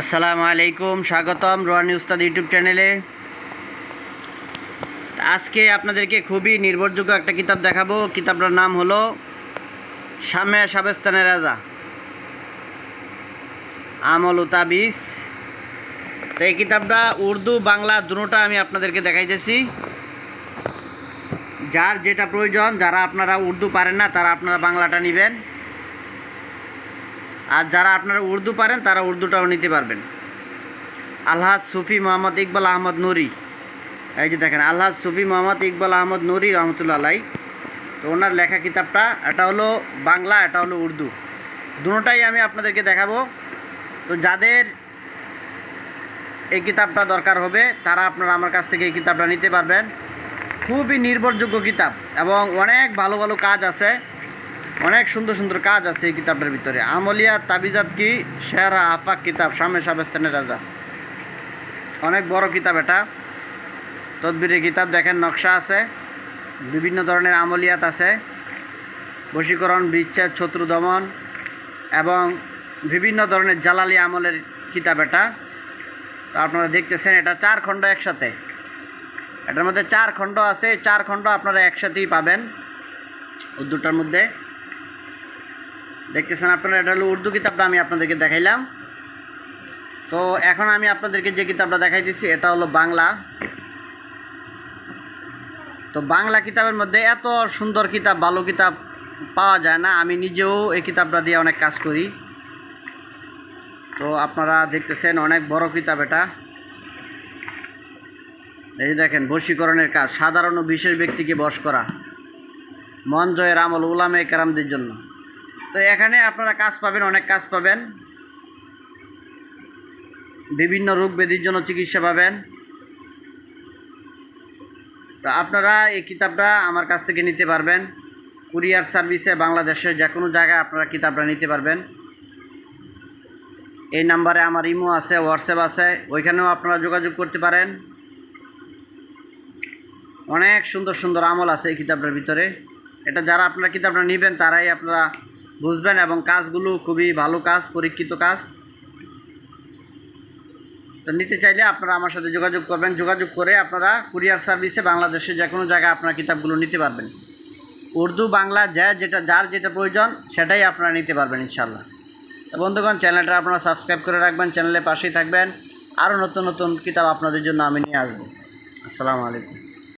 আসসালামু আলাইকুম, স্বাগতম রোহানি উস্তাদ ইউটিউব চ্যানেলে। আজকে আপনাদেরকে খুবই নির্ভরযোগ্য একটা কিতাব দেখাবো। কিতাবটার নাম হলো সামে সাবেস্তানের রাজা। আমল উতাবিস তো এই কিতাবটা উর্দু, বাংলা দুটোটা আমি আপনাদেরকে দেখাইতেছি। যার যেটা প্রয়োজন, যারা আপনারা উর্দু পারেন না, তারা আপনারা বাংলাটা নেবেন। আর যারা আপনারা উর্দু পারেন, তারা উর্দুটাও নিতে পারবেন। আলহাজ সুফি মোহাম্মদ ইকবাল আহমদ নুরি। এই যে দেখেন, আলহাজ সুফি মোহাম্মদ ইকবাল আহমদ নুরি রহমতুল্লাহ আলাই তো ওনার লেখা কিতাবটা, এটা হলো বাংলা, এটা হলো উর্দু। দুটোটাই আমি আপনাদেরকে দেখাবো। তো যাদের এই কিতাবটা দরকার হবে, তারা আপনারা আমার কাছ থেকে এই কিতাবটা নিতে পারবেন। খুবই নির্ভরযোগ্য কিতাব এবং অনেক ভালো ভালো কাজ আছে। অনেক সুন্দর সুন্দর কাজ আছে এই কিতাবটার ভিতরে। আমলিয়া, তাবিজাত কি, সেরা আফাক কিতাব, সামনে সাবেস্তানের রাজা অনেক বড় কিতাব এটা। তদবিরের কিতাব দেখেন, নকশা আছে। বিভিন্ন ধরনের আমলিয়াত আছে। বশীকরণ, বিচ্ছেদ, শত্রু দমন এবং বিভিন্ন ধরনের জালালি আমলের কিতাব এটা। তো আপনারা দেখতেছেন, এটা চার খণ্ড একসাথে। এটার মধ্যে চার খণ্ড আছে। চার খণ্ড আপনারা একসাথেই পাবেন। উর্দুটার মধ্যে। দেখতেছেন আপনারা, এটা হলো উর্দু কিতাবটা আমি আপনাদেরকে দেখাইলাম। তো এখন আমি আপনাদেরকে যে কিতাবটা দেখাইতেছি, এটা হলো বাংলা। তো বাংলা কিতাবের মধ্যে এত সুন্দর কিতাব, ভালো কিতাব পাওয়া যায় না, আমি নিজেও এই কিতাবটা দিয়ে অনেক কাজ করি। তো আপনারা দেখতেছেন অনেক বড় কিতাব এটা। এই দেখেন, বশীকরণের কাজ, সাধারণ ও বিশেষ ব্যক্তিকে বশ করা। মন জয়ের আমল উলামে কেরামদের জন্য। তো এখানে আপনারা কাজ পাবেন, অনেক কাজ পাবেন। বিভিন্ন রোগ ব্যাধির জন্য চিকিৎসা পাবেন। তো আপনারা এই কিতাবটা আমার কাছ থেকে নিতে পারবেন। কুরিয়ার সার্ভিসে বাংলাদেশের যে কোনো জায়গায় আপনারা কিতাবটা নিতে পারবেন। এই নাম্বারে আমার ইমো আছে, হোয়াটসঅ্যাপ আছে, ওইখানেও আপনারা যোগাযোগ করতে পারেন। অনেক সুন্দর সুন্দর আমল আছে এই কিতাবটার ভিতরে। এটা যারা আপনারা কিতাবটা নেবেন, তারাই আপনারা বুঝবেন এবং কাজগুলো খুবই ভালো কাজ, পরীক্ষিত কাজ। তো নিতে চাইলে আপনারা আমার সাথে যোগাযোগ করবেন। যোগাযোগ করে আপনারা কুরিয়ার সার্ভিসে বাংলাদেশে যে কোনো জায়গায় আপনারা কিতাবগুলো নিতে পারবেন। উর্দু, বাংলা, যা যেটা, যার যেটা প্রয়োজন, সেটাই আপনারা নিতে পারবেন ইনশাল্লাহ বন্ধুগণ, চ্যানেলটা আপনারা সাবস্ক্রাইব করে রাখবেন, চ্যানেলের পাশেই থাকবেন। আরও নতুন নতুন কিতাব আপনাদের জন্য আমি নিয়ে আসব। আসসালামু আলাইকুম।